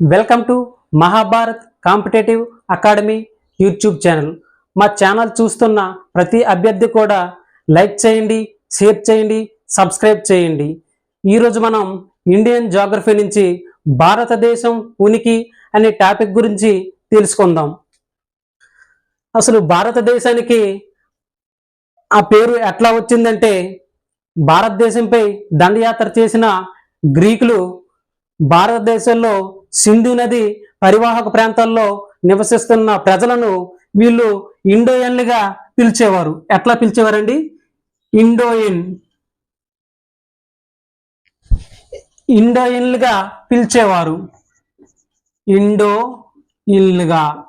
Welcome to Mahabharat competitive academy YouTube channel. మా channel చూస్తున్న ప్రతి అభ్యర్థి కూడా లైక్ చేయండి షేర్ చేయండి సబ్స్క్రైబ్ చేయండి. ఈరోజు మనం ఇండియన్ జాగ్రఫీ నుంచి భారతదేశం ఉనికి అనే టాపిక్ గురించి తెలుసుకుందాం. అసలు భారతదేశానికి ఆ పేరు ఎట్లా వచ్చిందంటే భారతదేశంపై దండయాత్ర చేసిన గ్రీకులు భారతదేశంలో సింధు నది పరివాహక ప్రాంతాల్లో నివసిస్తున్న ప్రజలను వీళ్ళు ఇండోయన్లుగా పిలిచేవారు. ఎట్లా పిలిచేవారండి? ఇండోయన్. ఇండోయన్లుగా పిలిచేవారు. ఇండో ఇన్లుగా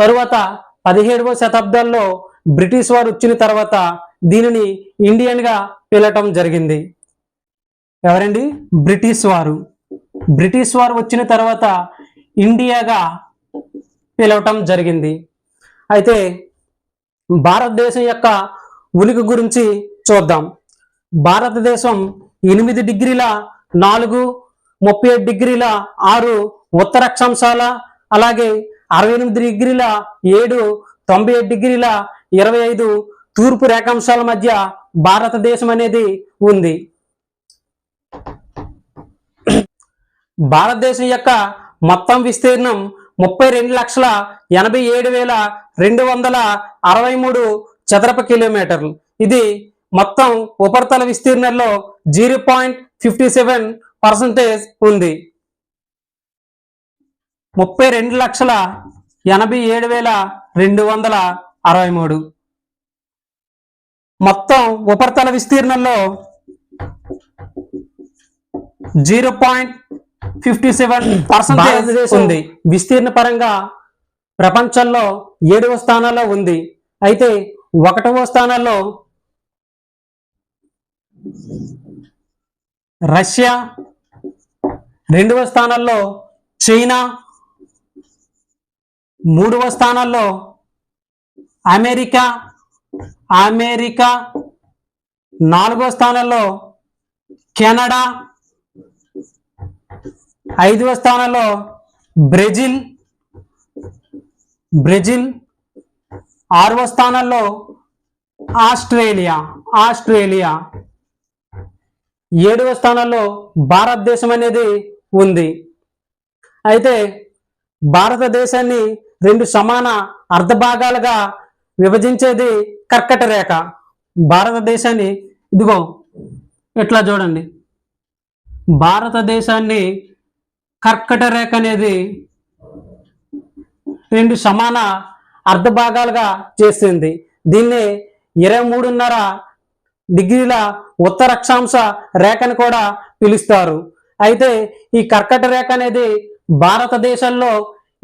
తరువాత పదిహేడవ శతాబ్దాల్లో బ్రిటిష్ వారు వచ్చిన తర్వాత దీనిని ఇండియన్గా పిలటం పిలవటం జరిగింది. ఎవరండి? బ్రిటిష్ వారు. బ్రిటిష్ వారు వచ్చిన తర్వాత ఇండియాగా పిలవటం జరిగింది. అయితే భారతదేశం యొక్క ఉనికి గురించి చూద్దాం. భారతదేశం ఎనిమిది డిగ్రీల నాలుగు ముప్పై ఏడు డిగ్రీల ఆరు ఉత్తర అక్షాంశాల అలాగే అరవై ఎనిమిది డిగ్రీల ఏడు తొంభై ఏడు డిగ్రీల ఇరవై ఐదు తూర్పు రేఖాంశాల మధ్య భారతదేశం అనేది ఉంది. భారతదేశం యొక్క మొత్తం విస్తీర్ణం ముప్పై రెండు లక్షల ఎనభై ఏడు వేల రెండు వందల అరవై మూడు చదరపు కిలోమీటర్లు. ఇది మొత్తం ఉపరితల విస్తీర్ణంలో zero point fifty seven percentage ఉంది. ముప్పై రెండు లక్షల ఎనభై ఏడు వేల రెండు వందల అరవై మూడు. మొత్తం ఉపరితల విస్తీర్ణంలో zero point fifty seven percentage ఉంది. విస్తీర్ణ పరంగా ప్రపంచంలో ఏడవ స్థానంలో ఉంది. అయితే ఒకటవ స్థానంలో రష్యా రెండవ స్థానంలో చైనా మూడవ స్థానంలో అమెరికా అమెరికా నాలుగవ స్థానంలో కెనడా ఐదవ స్థానంలో బ్రెజిల్ బ్రెజిల్. ఆరవ స్థానంలో ఆస్ట్రేలియా ఆస్ట్రేలియా. ఏడవ స్థానంలో భారతదేశం అనేది ఉంది. అయితే భారతదేశాన్ని రెండు సమాన అర్ధభాగాలుగా విభజించేది కర్కట రేఖ. భారతదేశాన్ని ఇదిగో ఇట్లా చూడండి. భారతదేశాన్ని కర్కట రేఖ అనేది రెండు సమాన అర్ధ భాగాలుగా చేసింది. దీన్ని ఇరవై మూడున్నర డిగ్రీల ఉత్తర అక్షాంశ రేఖని కూడా పిలుస్తారు. అయితే ఈ కర్కట రేఖ అనేది భారతదేశంలో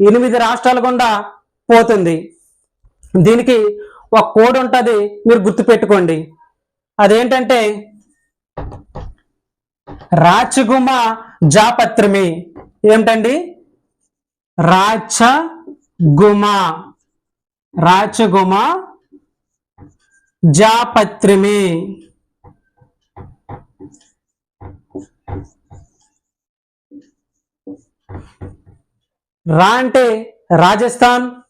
ఎనిమిది రాష్ట్రాల గుండా పోతుంది. దీనికి ఒక కోడ్ ఉంటుంది మీరు గుర్తుపెట్టుకోండి. అదేంటంటే రాచగుమ జాపత్రిమి. ఏమిటండి? రాచగుమ. రాచగుమ జాపత్రిమి. రా అంటే రాజస్థాన్.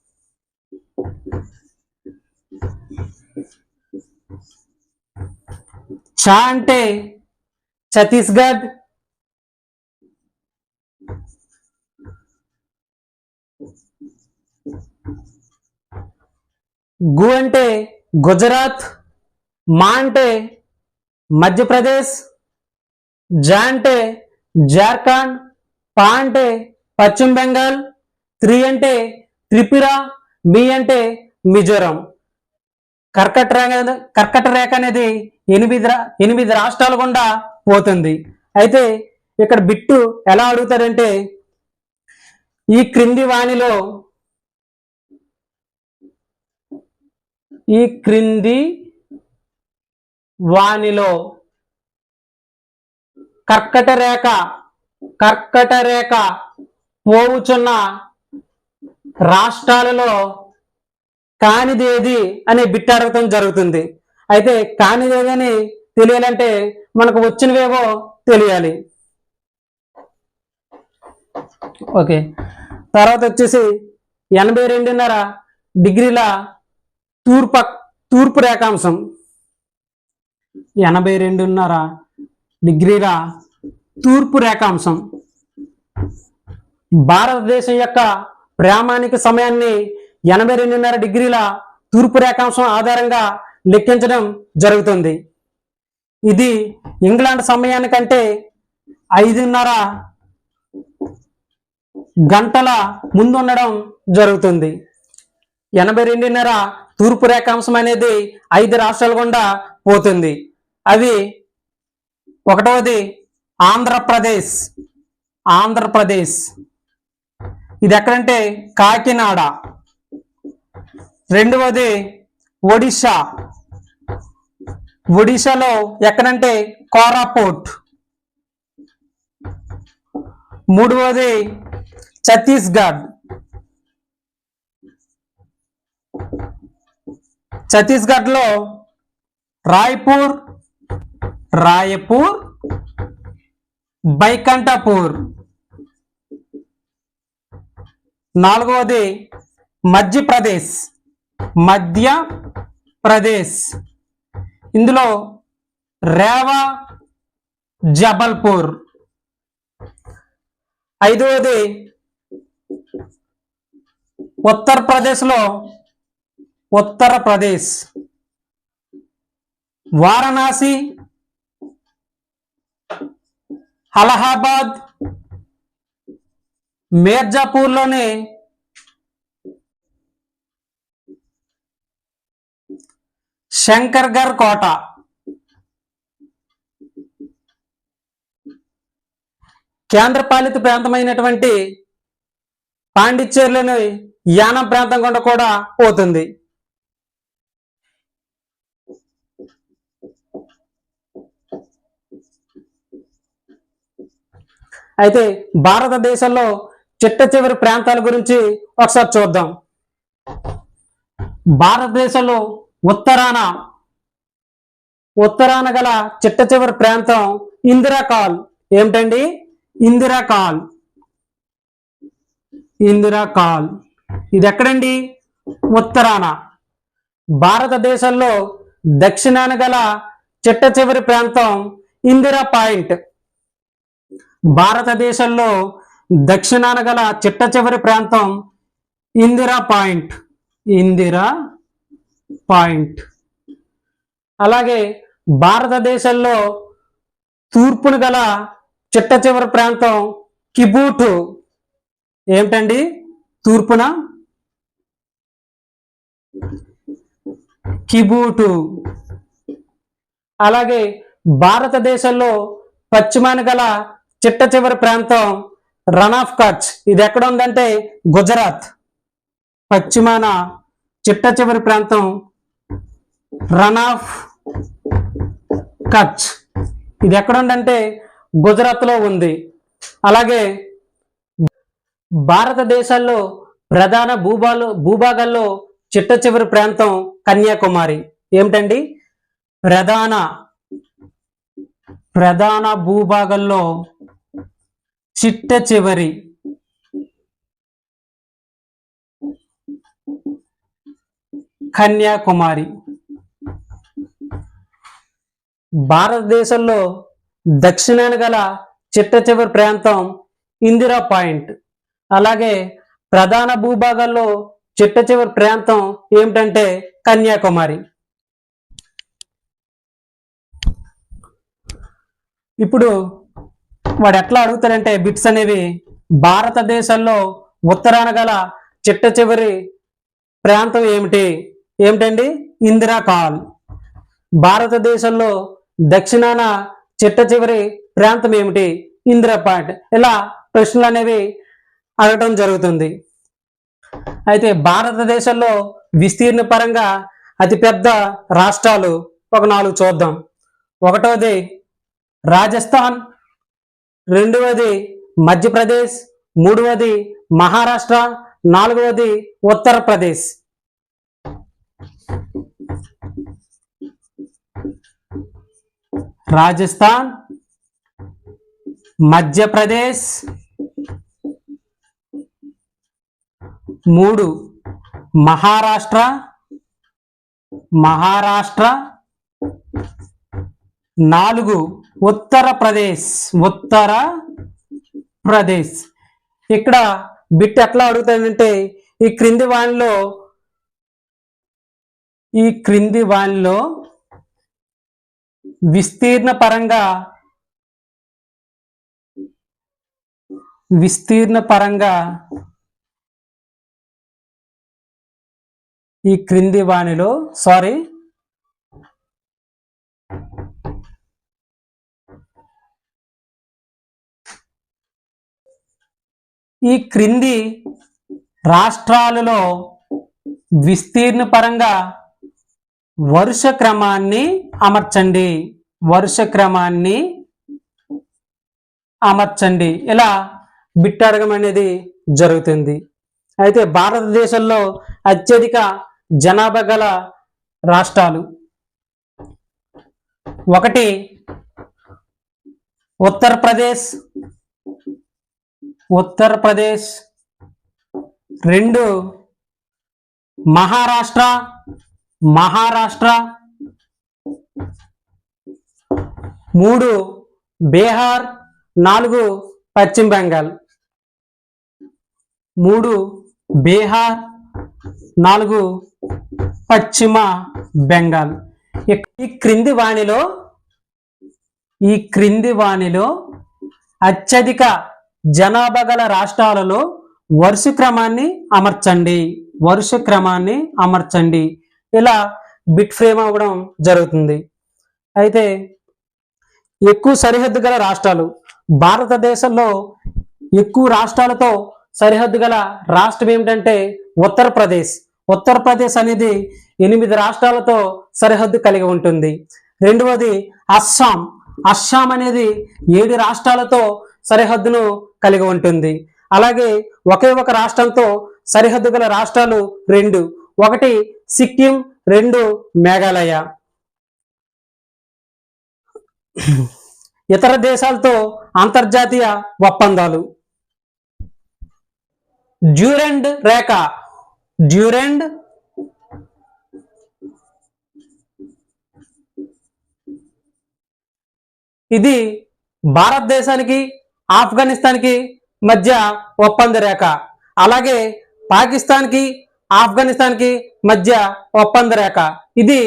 చా అంటే ఛత్తీస్గఢ్. గు అంటే గుజరాత్ మా అంటే మధ్యప్రదేశ్ జా అంటే జార్ఖండ్ పా అంటే పశ్చిమ బెంగాల్ త్రి అంటే త్రిపుర మీ అంటే మిజోరం. కర్కట రేఖ కర్కట రేఖ అనేది ఎనిమిది రా- ఎనిమిది రాష్ట్రాల గుండా పోతుంది. అయితే ఇక్కడ బిట్టు ఎలా అడుగుతారంటే ఈ క్రింది వాణిలో ఈ క్రింది వాణిలో కర్కట రేఖ కర్కట రేఖ పోవుచున్న రాష్ట్రాలలో కానిదేది అనే బిట్ అడగటం జరుగుతుంది. అయితే కానిదేది అని తెలియాలంటే మనకు వచ్చినవేవో తెలియాలి. ఓకే. తర్వాత వచ్చేసి ఎనభై రెండున్నర డిగ్రీల తూర్పు తూర్పు రేఖాంశం ఎనభై రెండున్నర డిగ్రీల తూర్పు రేఖాంశం. భారతదేశం యొక్క ప్రామాణిక సమయాన్ని ఎనభై రెండున్నర డిగ్రీల తూర్పు రేఖాంశం ఆధారంగా లెక్కించడం జరుగుతుంది. ఇది ఇంగ్లాండ్ సమయానికంటే ఐదున్నర గంటల ముందు ఉండడం జరుగుతుంది. ఎనభై రెండున్నర తూర్పు రేఖాంశం అనేది ఐదు రాష్ట్రాల గుండా పోతుంది. అవి ఒకటవది ఆంధ్రప్రదేశ్. ఆంధ్రప్రదేశ్. ఇది ఎక్కడంటే కాకినాడ. రెండవది ఒడిషా ఒడిశాలో ఎక్కడంటే కోరాపుట్. మూడవది ఛత్తీస్గఢ్. ఛత్తీస్గఢ్లో రాయ్పూర్ రాయపూర్ బైకంఠపూర్. నాలుగవది మధ్యప్రదేశ్ మధ్య ప్రదేశ్ ఇందులో రేవా జబల్పూర్. ఐదవది ఉత్తరప్రదేశ్లో ఉత్తరప్రదేశ్. వారణాసి. అలహాబాద్. మీర్జాపూర్లోని. శంకర్గర్ కోట. కేంద్రపాలిత ప్రాంతమైనటువంటి పాండిచ్చేరిలోని యానం ప్రాంతం గుండా కూడా పోతుంది. అయితే భారతదేశంలో చిట్ట చివరి ప్రాంతాల గురించి ఒకసారి చూద్దాం. భారతదేశంలో ఉత్తరాన ఉత్తరాన గల చిట్ట చివరి ప్రాంతం ఇందిరా కాల్. ఏమిటండి? ఇందిరా కాల్. ఇందిరా కాల్. ఇది ఎక్కడండి ఉత్తరాన. భారతదేశంలో దక్షిణాన గల చిట్ట చివరి ప్రాంతం ఇందిరా పాయింట్. భారతదేశంలో దక్షిణాన గల చిట్ట చివరి ప్రాంతం ఇందిరా పాయింట్. ఇందిరా పాయింట్. అలాగే భారతదేశంలో తూర్పున గల చిట్ట చివరి ప్రాంతం కిబూటు. ఏమిటండి? తూర్పున కిబూటు. అలాగే భారతదేశంలో పశ్చిమాన గల చిట్ట చివరి ప్రాంతం రన్ ఆఫ్ కచ్. ఇది ఎక్కడ ఉందంటే గుజరాత్. పశ్చిమాన చిట్ట చివరి ప్రాంతం రన్ ఆఫ్ కచ్. ఇది ఎక్కడ ఉందంటే గుజరాత్లో ఉంది. అలాగే భారతదేశాల్లో ప్రధాన భూభాలు భూభాగాల్లో చిట్ట చివరి ప్రాంతం కన్యాకుమారి. ఏమిటండి? ప్రధాన ప్రధాన భూభాగంలో చిట్ట చివరి. కన్యాకుమారి. భారతదేశంలో దక్షిణాన గల చిట్ట చివరి ప్రాంతం ఇందిరా పాయింట్. అలాగే ప్రధాన భూభాగాల్లో చిట్ట చివరి ప్రాంతం ఏమిటంటే కన్యాకుమారి. ఇప్పుడు వాడు ఎట్లా అడుగుతాడంటే బిట్స్ అనేవి భారతదేశంలో ఉత్తరాన గల చిట్ట చివరి ప్రాంతం ఏమిటి? ఏమిటండి? ఇందిరా కాల్. భారతదేశంలో దక్షిణాన చిట్ట చివరి ప్రాంతం ఏమిటి? ఇందిరా పాయింట్ ఇలా ప్రశ్నలు అనేవి అడగటం జరుగుతుంది. అయితే భారతదేశంలో విస్తీర్ణ పరంగా అతిపెద్ద రాష్ట్రాలు ఒక నాలుగు చూద్దాం. ఒకటోది రాజస్థాన్ రెండవది మధ్యప్రదేశ్ మూడవది మహారాష్ట్ర నాలుగవది ఉత్తరప్రదేశ్. రాజస్థాన్ మధ్యప్రదేశ్ మూడు మహారాష్ట్ర మహారాష్ట్ర నాలుగు ఉత్తరప్రదేశ్ ఉత్తర ప్రదేశ్. ఇక్కడ బిట్ ఎట్లా అడుగుతుందంటే ఈ క్రింది వాణిలో ఈ క్రింది వాణిలో విస్తీర్ణ పరంగా విస్తీర్ణ పరంగా ఈ క్రింది వాణిలో సారీ ఈ క్రింది రాష్ట్రాలలో విస్తీర్ణ పరంగా వరుస క్రమాన్ని అమర్చండి. వరుస క్రమాన్ని అమర్చండి. ఇలా బిట్టడగం అనేది జరుగుతుంది. అయితే భారతదేశంలో అత్యధిక జనాభా గల రాష్ట్రాలు ఒకటి ఉత్తరప్రదేశ్ ఉత్తరప్రదేశ్. రెండు మహారాష్ట్ర మహారాష్ట్ర. మూడు బీహార్. నాలుగు పశ్చిమ బెంగాల్. మూడు బీహార్. నాలుగు పశ్చిమ బెంగాల్. ఈ క్రింది వాణిలో ఈ క్రింది వాణిలో అత్యధిక జనాభా గల రాష్ట్రాలలో వరుస క్రమాన్ని అమర్చండి. వరుస క్రమాన్ని అమర్చండి. ఇలా బిట్ ఫ్రేమ్ అవ్వడం జరుగుతుంది. అయితే ఎక్కువ సరిహద్దు గల రాష్ట్రాలు భారతదేశంలో ఎక్కువ రాష్ట్రాలతో సరిహద్దు గల రాష్ట్రం ఏమిటంటే ఉత్తరప్రదేశ్. ఉత్తరప్రదేశ్ అనేది ఎనిమిది రాష్ట్రాలతో సరిహద్దు కలిగి ఉంటుంది. రెండవది అస్సాం. అస్సాం అనేది ఏడు రాష్ట్రాలతో సరిహద్దును కలిగి ఉంటుంది. అలాగే ఒకే ఒక రాష్ట్రంతో సరిహద్దు గల రాష్ట్రాలు రెండు. ఒకటి సిక్కిం రెండు మేఘాలయ. ఇతర దేశాలతో అంతర్జాతీయ ఒప్పందాలు. డ్యూరెండ్ రేఖ. డ్యూరెండ్ ఇది భారతదేశానికి ఆఫ్ఘనిస్తాన్కి మధ్య ఒప్పంద రేఖ. అలాగే పాకిస్తాన్కి ఆఫ్ఘనిస్తాన్కి మధ్య ఒప్పంద రేఖ. ఇది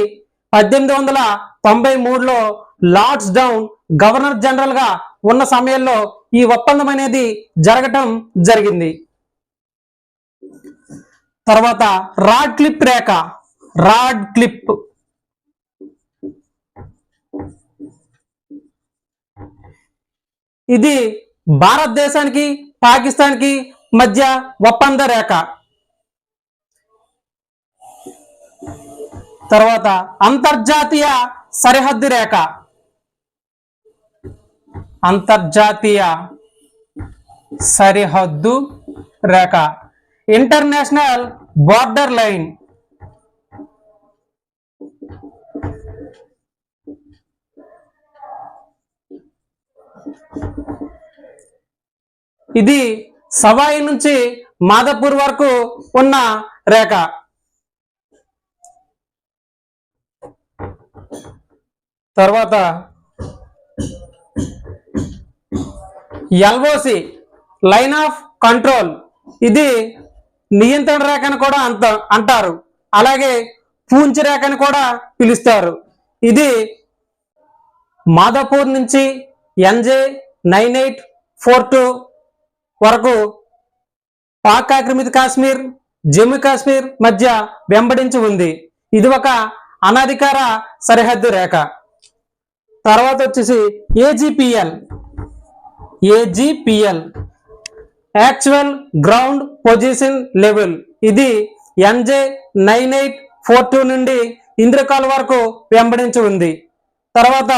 పద్దెనిమిది వందల తొంభై మూడులో లార్డ్స్ డౌన్ గవర్నర్ జనరల్గా ఉన్న సమయంలో ఈ ఒప్పందం అనేది జరగటం జరిగింది. తర్వాత రాడ్ క్లిప్ రేఖ. రాడ్ క్లిప్ ఇది భారతదేశానికి పాకిస్తాన్కి మధ్య ఒప్పంద రేఖ. తర్వాత అంతర్జాతీయ సరిహద్దు రేఖ. అంతర్జాతీయ సరిహద్దు రేఖ. International border line. ఇది సవాయి నుంచి మాధపూర్ వరకు ఉన్న రేఖ. తర్వాత ఎల్ఓసి లైన్ ఆఫ్ కంట్రోల్. ఇది నియంత్రణ రేఖను కూడా అంత అంటారు. అలాగే పూంచి రేఖను కూడా పిలుస్తారు. ఇది మాదాపూర్ నుంచి NJ nine eight four two వరకు పాక్ ఆక్రమిత కాశ్మీర్ జమ్మూ కాశ్మీర్ మధ్య వెంబడించి ఉంది. ఇది ఒక అనధికార సరిహద్దు రేఖ. తర్వాత వచ్చేసి AGPL AGPL actual ground position level ఇది NJ nine eight four two నుండి ఇంద్రకాల్ వరకు వెంబడించి ఉంది. తర్వాత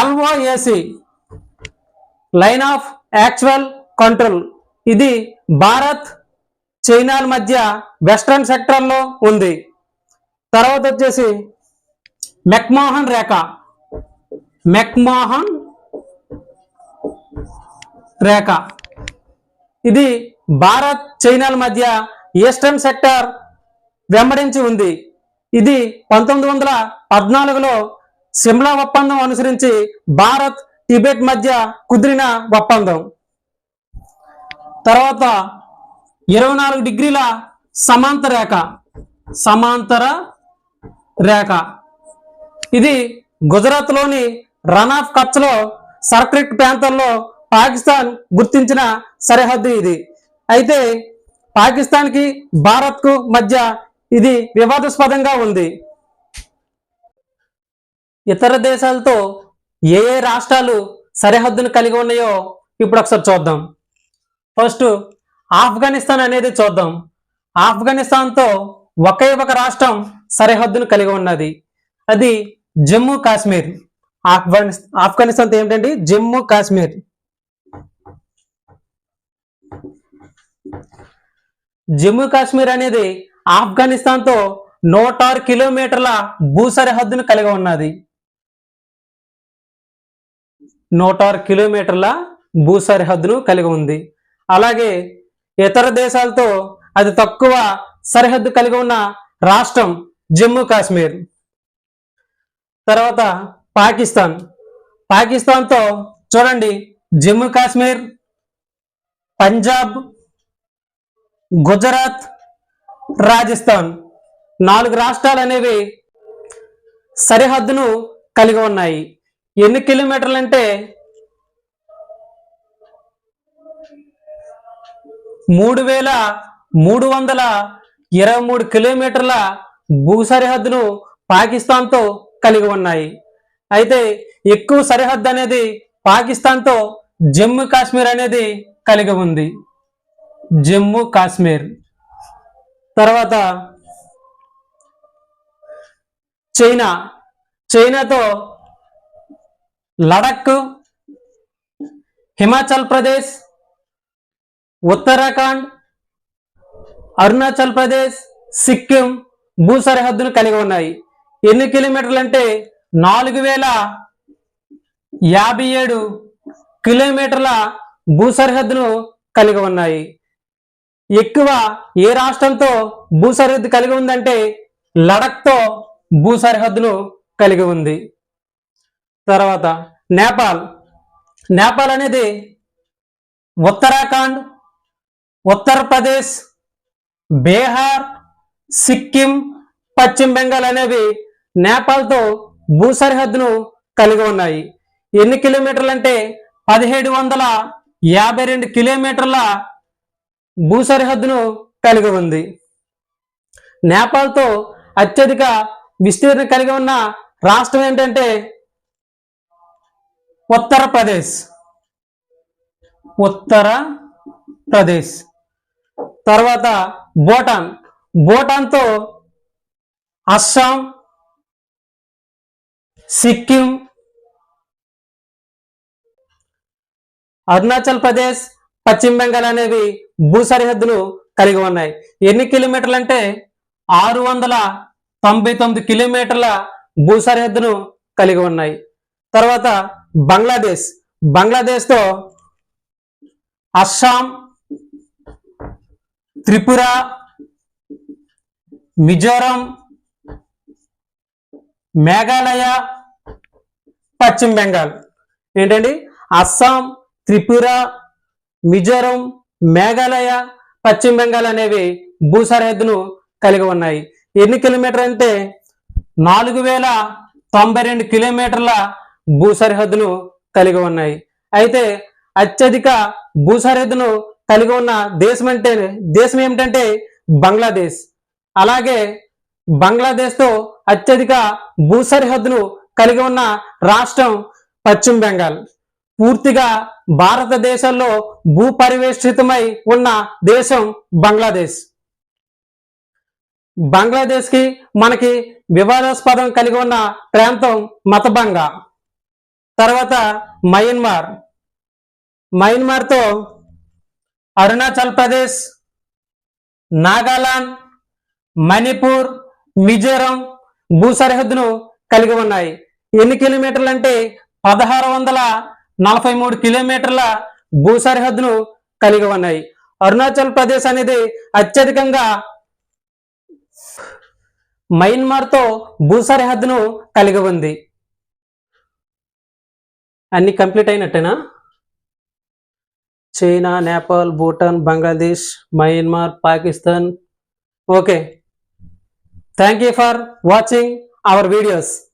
LAC line of actual control ఇది భారత్ చైనాల మధ్య వెస్ట్రన్ సెక్టర్లో ఉంది. తర్వాత వచ్చేసి మెక్మోహన్ రేఖ. మెక్మోహన్ రేఖ. ఇది భారత్ చైనాల మధ్య ఈస్టర్న్ సెక్టర్ వెంబడించి ఉంది. ఇది పంతొమ్మిది వందల పద్నాలుగులో సిమ్లా ఒప్పందం అనుసరించి భారత్ టిబెట్ మధ్య కుదిరిన ఒప్పందం. తర్వాత ఇరవై నాలుగు డిగ్రీల సమాంతర రేఖ. సమాంతర రేఖ. ఇది గుజరాత్లోని రన్ ఆఫ్ కచ్లో సర్క్రిట్ ప్రాంతంలో పాకిస్తాన్ గుర్తించిన సరిహద్దు ఇది. అయితే పాకిస్తాన్కి భారత్కు మధ్య ఇది వివాదాస్పదంగా ఉంది. ఇతర దేశాలతో ఏ ఏ రాష్ట్రాలు సరిహద్దును కలిగి ఉన్నాయో ఇప్పుడు ఒకసారి చూద్దాం. ఫస్ట్ ఆఫ్ఘనిస్తాన్ అనేది చూద్దాం. ఆఫ్ఘనిస్తాన్తో ఒకే ఒక రాష్ట్రం సరిహద్దును కలిగి ఉన్నది. అది జమ్మూ కాశ్మీర్. ఆఫ్ఘనిస్తాన్ ఆఫ్ఘనిస్తాన్తో ఏంటంటే జమ్మూ కాశ్మీర్. జమ్మూ కాశ్మీర్ అనేది ఆఫ్ఘనిస్తాన్తో నూట ఆరు కిలోమీటర్ల భూ సరిహద్దును కలిగి ఉన్నది. నూట ఆరు కిలోమీటర్ల భూ సరిహద్దును కలిగి ఉంది. అలాగే ఇతర దేశాలతో అతి తక్కువ సరిహద్దు కలిగి ఉన్న రాష్ట్రం జమ్మూ కాశ్మీర్. తర్వాత పాకిస్తాన్. పాకిస్తాన్తో చూడండి జమ్మూ కాశ్మీర్ పంజాబ్ గుజరాత్ రాజస్థాన్ నాలుగు రాష్ట్రాలు అనేవి సరిహద్దును కలిగి ఉన్నాయి. ఎన్ని కిలోమీటర్లు అంటే? మూడు వేల మూడు వందల ఇరవై మూడు కిలోమీటర్ల భూ సరిహద్దును పాకిస్తాన్తో కలిగి ఉన్నాయి. అయితే ఎక్కువ సరిహద్దు అనేది పాకిస్తాన్తో జమ్మూ కాశ్మీర్ అనేది కలిగి ఉంది. జమ్మూ కాశ్మీర్. తర్వాత చైనా. చైనాతో లడక్ హిమాచల్ ప్రదేశ్ ఉత్తరాఖండ్ అరుణాచల్ ప్రదేశ్ సిక్కిం భూ సరిహద్దును కలిగి ఉన్నాయి. ఎన్ని కిలోమీటర్లు అంటే నాలుగు వేల యాభై ఏడు కిలోమీటర్ల భూ సరిహద్దును కలిగి ఉన్నాయి. ఎక్కువ ఏ రాష్ట్రంతో భూ సరిహద్దు కలిగి ఉందంటే లడఖ్తో భూ సరిహద్దును కలిగి ఉంది. తర్వాత నేపాల్. నేపాల్ అనేది ఉత్తరాఖండ్ ఉత్తరప్రదేశ్ బీహార్ సిక్కిం పశ్చిమ బెంగాల్ అనేవి నేపాల్తో భూ సరిహద్దును కలిగి ఉన్నాయి. ఎన్ని కిలోమీటర్లు అంటే పదిహేడు వందల యాభై రెండు కిలోమీటర్ల భూ సరిహద్దును కలిగి ఉంది. నేపాల్తో అత్యధిక విస్తీర్ణం కలిగి ఉన్న రాష్ట్రం ఏంటంటే ఉత్తరప్రదేశ్. ఉత్తర ప్రదేశ్ తర్వాత భూటాన్. భూటాన్తో అస్సాం సిక్కిం అరుణాచల్ ప్రదేశ్ పశ్చిమ బెంగాల్ అనేవి భూ సరిహద్దులు కలిగి ఉన్నాయి. ఎన్ని కిలోమీటర్లు అంటే ఆరు వందల తొంభై తొమ్మిది కిలోమీటర్ల భూ సరిహద్దును కలిగి ఉన్నాయి. తర్వాత బంగ్లాదేశ్. బంగ్లాదేశ్తో అస్సాం త్రిపుర మిజోరం మేఘాలయ పశ్చిమ బెంగాల్. ఏంటండి? అస్సాం త్రిపుర మిజోరం మేఘాలయ పశ్చిమ బెంగాల్ అనేవి భూ సరిహద్దును కలిగి ఉన్నాయి. ఎన్ని కిలోమీటర్ అంటే నాలుగు వేల తొంభై రెండు కిలోమీటర్ల భూ సరిహద్దును కలిగి ఉన్నాయి. అయితే అత్యధిక భూ సరిహద్దును కలిగి ఉన్న దేశం అంటే దేశం ఏమిటంటే బంగ్లాదేశ్. అలాగే బంగ్లాదేశ్తో అత్యధిక భూ సరిహద్దును కలిగి ఉన్న రాష్ట్రం పశ్చిమ బెంగాల్. పూర్తిగా భారతదేశంలో భూపరివేష్టితమై ఉన్న దేశం బంగ్లాదేశ్. బంగ్లాదేశ్కి మనకి వివాదాస్పదం కలిగి ఉన్న ప్రాంతం మతబంగా. తర్వాత మయన్మార్. మయన్మార్తో అరుణాచల్ ప్రదేశ్ నాగాలాండ్ మణిపూర్ మిజోరం భూ సరిహద్దును కలిగి ఉన్నాయి. ఎన్ని కిలోమీటర్లు అంటే పదహారు వందల నలభై మూడు కిలోమీటర్ల భూ సరిహద్దును కలిగి ఉన్నాయి. అరుణాచల్ ప్రదేశ్ అనేది అత్యధికంగా మయన్మార్తో భూ సరిహద్దును కలిగి ఉంది. అన్ని complete అయినట్టేనా? China Nepal Bhutan Bangladesh Myanmar Pakistan. Okay. Thank you for watching our videos.